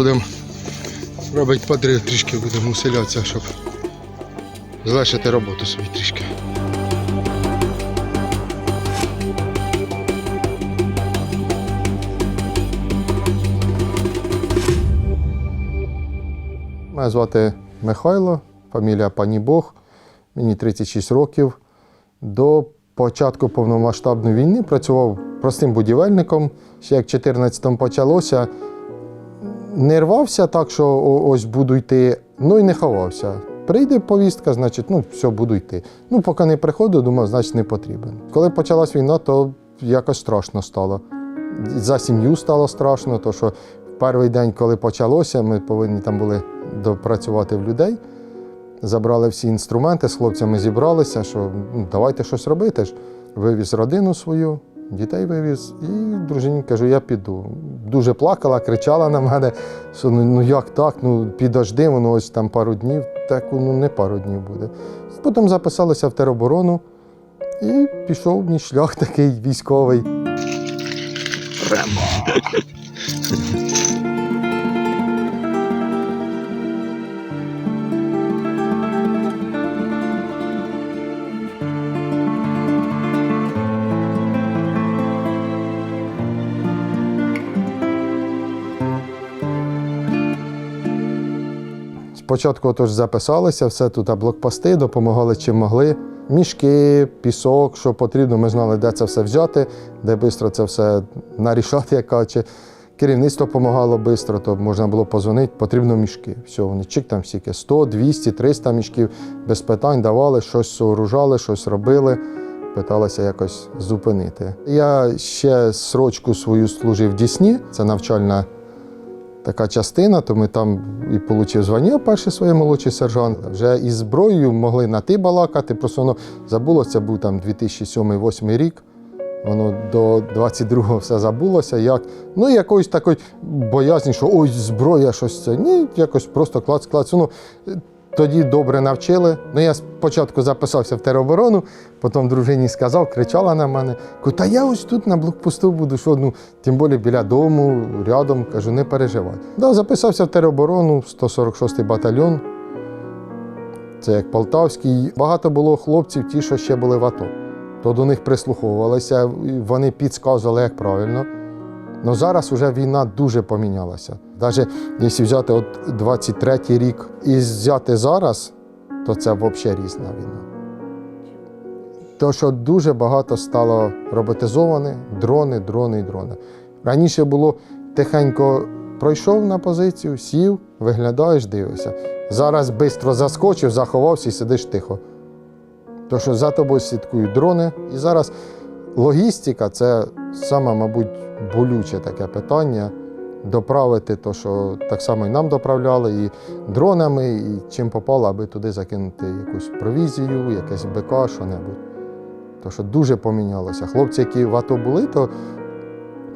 Будемо робити подрив трішки, будемо усилятися, щоб залишити роботу собі трішки. Мене звати Михайло, фамілія Пані Бог, мені 36 років. До початку повномасштабної війни працював простим будівельником. Ще як 14-му почалося, не рвався так, що ось буду йти, ну і не ховався. Прийде повістка, значить, ну все, буду йти. Ну, поки не приходив, думав, значить не потрібен. Коли почалась війна, то якось страшно стало. За сім'ю стало страшно, то що перший день, коли почалося, ми повинні там були допрацювати в людей. Забрали всі інструменти, з хлопцями зібралися, що ну, давайте щось робити. Вивіз родину свою, дітей вивіз, і дружині кажу, я піду. Дуже плакала, кричала на мене, що ну, ну як так, ну підожди, воно ось там пару днів, так ну не пару днів буде. Потім записалася в тероборону і пішов мій шлях такий військовий. Спочатку отож записалися, все тут блокпости, допомагали чим могли. Мішки, пісок, що потрібно. Ми знали, де це все взяти, де швидко це все нарішати, як кажучи. Керівництво допомагало швидко, то можна було позвонити, потрібно мішки. Все, вони чик там стільки 100, 200, 300 мішків без питань давали, щось сооружали, щось робили, питалися якось зупинити. Я ще срочку свою служив в Дісні, це навчальна така частина, то ми там і отримав звання перший своє молодший сержант. Вже із зброєю могли на ти балакати, просто воно забулося, був там 2007-2008 рік. Воно до 22-го все забулося. Як, ну, якоїсь такої боязні, що ой, зброя, щось це. Ні, якось просто клац, клац. Тоді добре навчили. Ну, я спочатку записався в тероборону, потім дружині сказав, кричала на мене. Кажу, та я ось тут на блокпосту буду, що ну, тим більше біля дому, рядом, кажу, не переживай. Да, записався в тероборону, 146-й батальйон. Це як Полтавський. Багато було хлопців, ті, що ще були в АТО. То до них прислуховувалися, вони підказували, як правильно. Ну зараз вже війна дуже помінялася. Навіть якщо взяти от 23-й рік і взяти зараз, то це взагалі різна війна. То, що дуже багато стало роботизоване, дрони, дрони і дрони. Раніше було тихенько пройшов на позицію, сів, виглядаєш, дивишся. Зараз швидко заскочив, заховався і сидиш тихо. То, що за тобою слідкують дрони. І зараз логістика це саме, мабуть, болюче таке питання. Доправити те, що так само і нам доправляли, і дронами, і чим попало, аби туди закинути якусь провізію, якесь БК, що-небудь. То, що дуже помінялося. Хлопці, які в АТО були, то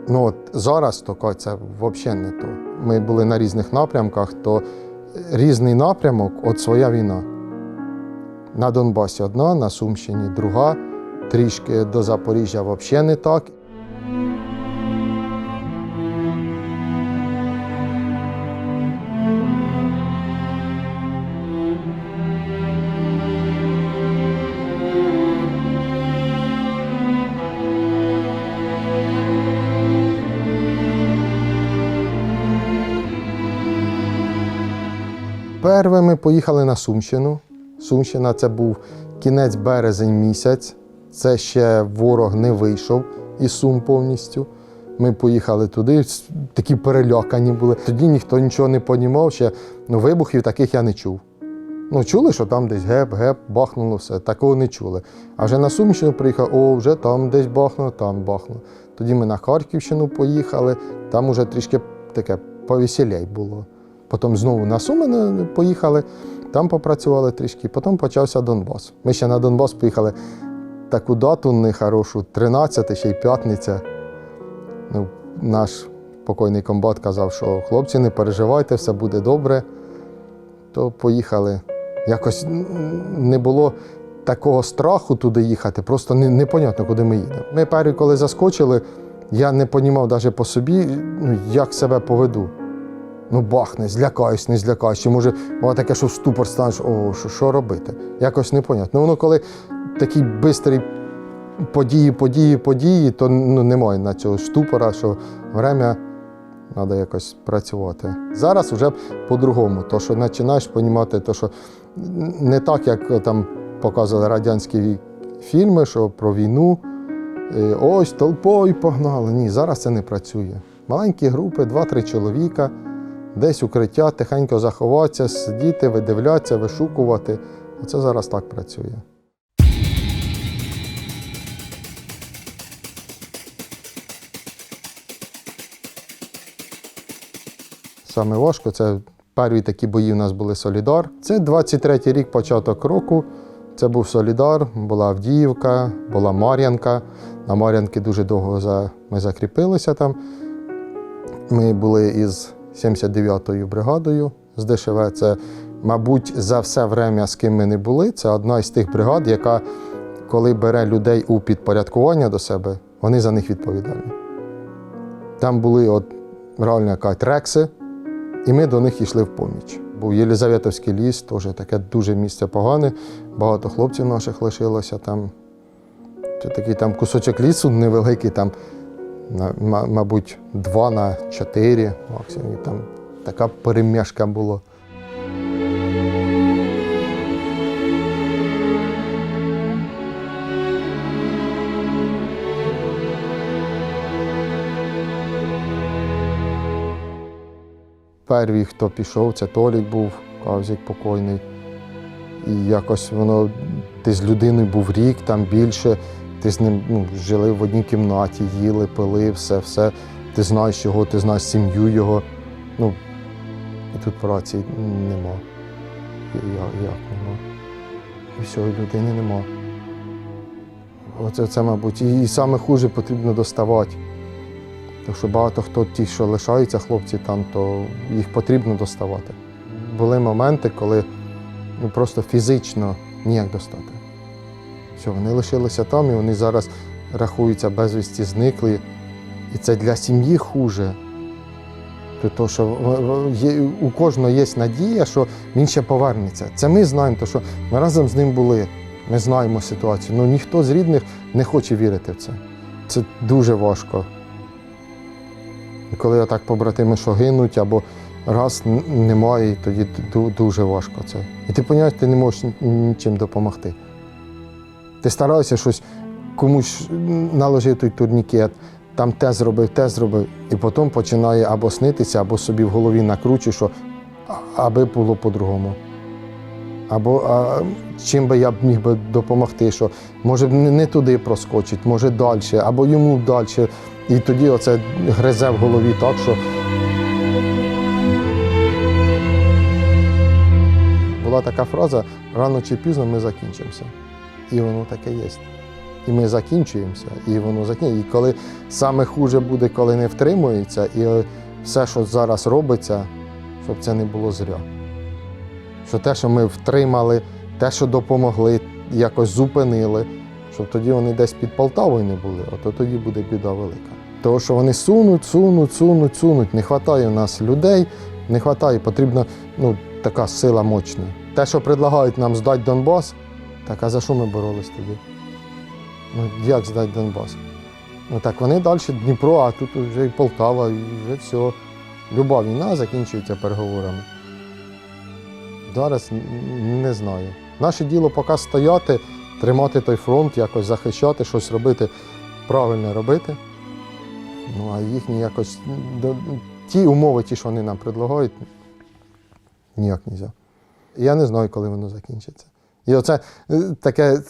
ну, от зараз то це взагалі не то. Ми були на різних напрямках, то різний напрямок от своя війна. На Донбасі одна, на Сумщині друга, трішки до Запоріжжя взагалі не так. Первими поїхали на Сумщину. Сумщина це був кінець березень місяць. Це ще ворог не вийшов із Сум повністю. Ми поїхали туди, такі перелякані були. Тоді ніхто нічого не понімав, ще ну, вибухів таких я не чув. Ну, чули, що там десь геп, геп, бахнуло все. Такого не чули. А вже на Сумщину приїхав, о, вже там десь бахнуло, там бахнуло. Тоді ми на Харківщину поїхали, там уже трішки таке повеселей було. Потім знову на Суми поїхали, там попрацювали трішки, потім почався Донбас. Ми ще на Донбас поїхали таку дату нехорошу, 13 ще й п'ятниця. Ну, наш покойний комбат казав, що хлопці, не переживайте, все буде добре. То поїхали. Якось не було такого страху туди їхати, просто не- непонятно, куди ми їдемо. Ми перші, коли заскочили, я не розумів навіть по собі, ну, як себе поведу. Ну, бахне, злякаюсь, не злякаюсь. Чи може буває таке, що в ступор станеш, о, що, що робити? Якось непонятно. Ну, воно коли такий бистрий події, події, події, то ну, немає на цього штупора, що время треба якось працювати. Зараз вже по-другому, то що починаєш розуміти, то, що не так, як там показували радянські фільми, що про війну. е, Ось толпою погнали. Ні, зараз це не працює. Маленькі групи, два-три чоловіка, десь укриття, тихенько заховатися, сидіти, видивлятися, вишукувати. Оце зараз так працює. Саме важко це перші такі бої у нас були Солідар. Це 23-й рік, початок року. Це був Солідар, була Авдіївка, була Мар'янка. На Мар'янки дуже довго ми закріпилися там. Ми були із 79-ю бригадою з ДШВ. Це, мабуть, за все время, з ким ми не були. Це одна із тих бригад, яка, коли бере людей у підпорядкування до себе, вони за них відповідальні. Там були от, реально яка рекси, і ми до них йшли в поміч. Був Єлизаветовський ліс, теж таке дуже місце погане. Багато хлопців наших лишилося там. Це такий там кусочок лісу невеликий, там, мабуть, два на чотири максимум. І там така перемішка була. Перший, хто пішов, це Толік був, Кавзік покойний. І якось воно, ти з людиною був рік, там більше, ти з ним ну, жили в одній кімнаті, їли, пили, все, все. Ти знаєш його, ти знаєш сім'ю його. Ну, і тут праці нема. Як, як нема? І всього, людини нема. Оце, це, мабуть, і, і саме хуже потрібно доставати. Тому що багато хто ті, що лишаються хлопці там, то їх потрібно доставати. Були моменти, коли ну, просто фізично ніяк достати. Все, вони лишилися там, і вони зараз рахуються безвісті зникли. І це для сім'ї хуже. То, що є, у кожного є надія, що він ще повернеться. Це ми знаємо, то, що ми разом з ним були. Ми знаємо ситуацію. Ну ніхто з рідних не хоче вірити в це. Це дуже важко. І коли отак побратими, що гинуть, або раз немає, тоді дуже важко це. І ти розумієш, ти не можеш нічим допомогти. Ти стараєшся щось комусь наложив турнікет, там те зробив, те зробив, і потім починає або снитися, або собі в голові накручує, що аби було по-другому. Або а, чим би я б міг би допомогти, що може б не туди проскочить, може далі, або йому далі. І тоді оце гризе в голові так, що. Була така фраза: рано чи пізно ми закінчимося. І воно таке є. І ми закінчуємося, і воно закінчується. І коли саме хуже буде, коли не втримується, і все, що зараз робиться, щоб це не було зря. Що те, що ми втримали, те, що допомогли, якось зупинили, щоб тоді вони десь під Полтавою не були, а то тоді буде біда велика. Тому що вони сунуть, сунуть, сунуть, сунуть. Не вистачає в нас людей, не вистачає, потрібна ну, така сила мощна. Те, що предлагають нам здати Донбас, так а за що ми боролись тоді? Ну, як здати Донбас? Ну так вони далі Дніпро, а тут вже і Полтава, і вже все. Люба війна закінчується переговорами. Зараз не знаю. Наше діло поки стояти, тримати той фронт, якось захищати, щось робити, правильно робити. Ну, а їхні якось ті умови, ті, що вони нам предлагають, ніяк не можна. Я не знаю, коли воно закінчиться. І оце е, таке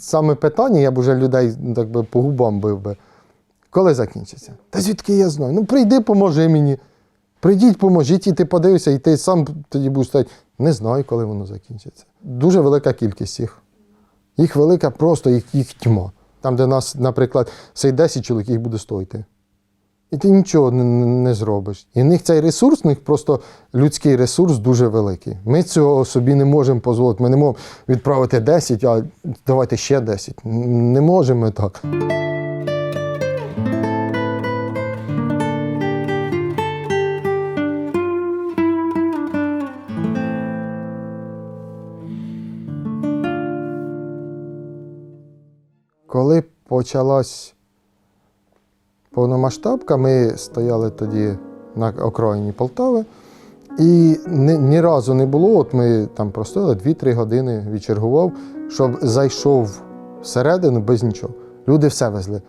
саме питання, я б уже людей ну, так би по губам бив би. Коли закінчиться? Та звідки я знаю? Ну прийди, поможи мені. Прийдіть, поможіть, і ти подивишся, і ти сам тоді будеш стояти. Не знаю, коли воно закінчиться. Дуже велика кількість їх. Їх велика, просто їх, їх тьма. Там, де нас, наприклад, цей 10 чоловік, їх буде стоїти і ти нічого не, не зробиш. І в них цей ресурс, у них просто людський ресурс дуже великий. Ми цього собі не можемо дозволити. Ми не можемо відправити 10, а давайте ще 10. Не можемо так. Коли почалась повномасштабка, ми стояли тоді на окраїні Полтави. І ні, ні разу не було, от ми там простояли 2-3 години відчергував, щоб зайшов всередину без нічого. Люди все везли.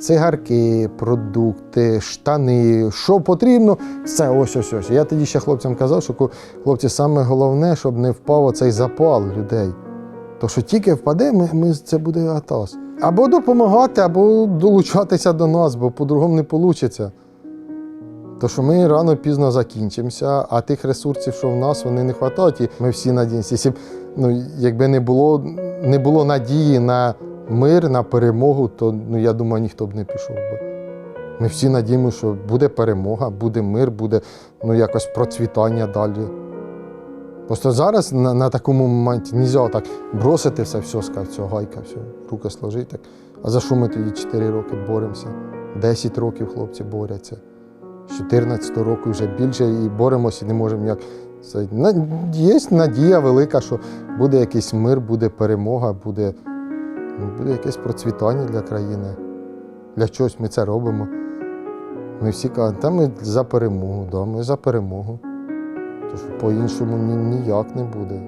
Цигарки, продукти, штани, що потрібно, все ось ось ось. Я тоді ще хлопцям казав, що хлопці, саме головне, щоб не впав оцей запал людей. То що тільки впаде, ми, ми, це буде атас. Або допомагати, або долучатися до нас, бо по-другому не вийде. То що ми рано пізно закінчимося, а тих ресурсів, що в нас, вони не вистачають. І ми всі надіємося. Ну, якби не було, не було надії на мир, на перемогу, то ну, я думаю, ніхто б не пішов би. Ми всі надіємося, що буде перемога, буде мир, буде ну, якось процвітання далі. Просто зараз на, на такому моменті не можна так бросити все, все, сказати, все, гайка, все, руки сложити. Так. А за що ми тоді 4 роки боремося? 10 років хлопці борються. З 14 року вже більше і боремося, і не можемо як. Це, є надія велика, що буде якийсь мир, буде перемога, буде, буде якесь процвітання для країни. Для чогось ми це робимо. Ми всі кажуть, та ми за перемогу, да, ми за перемогу. Тож по-іншому ні, ніяк не буде.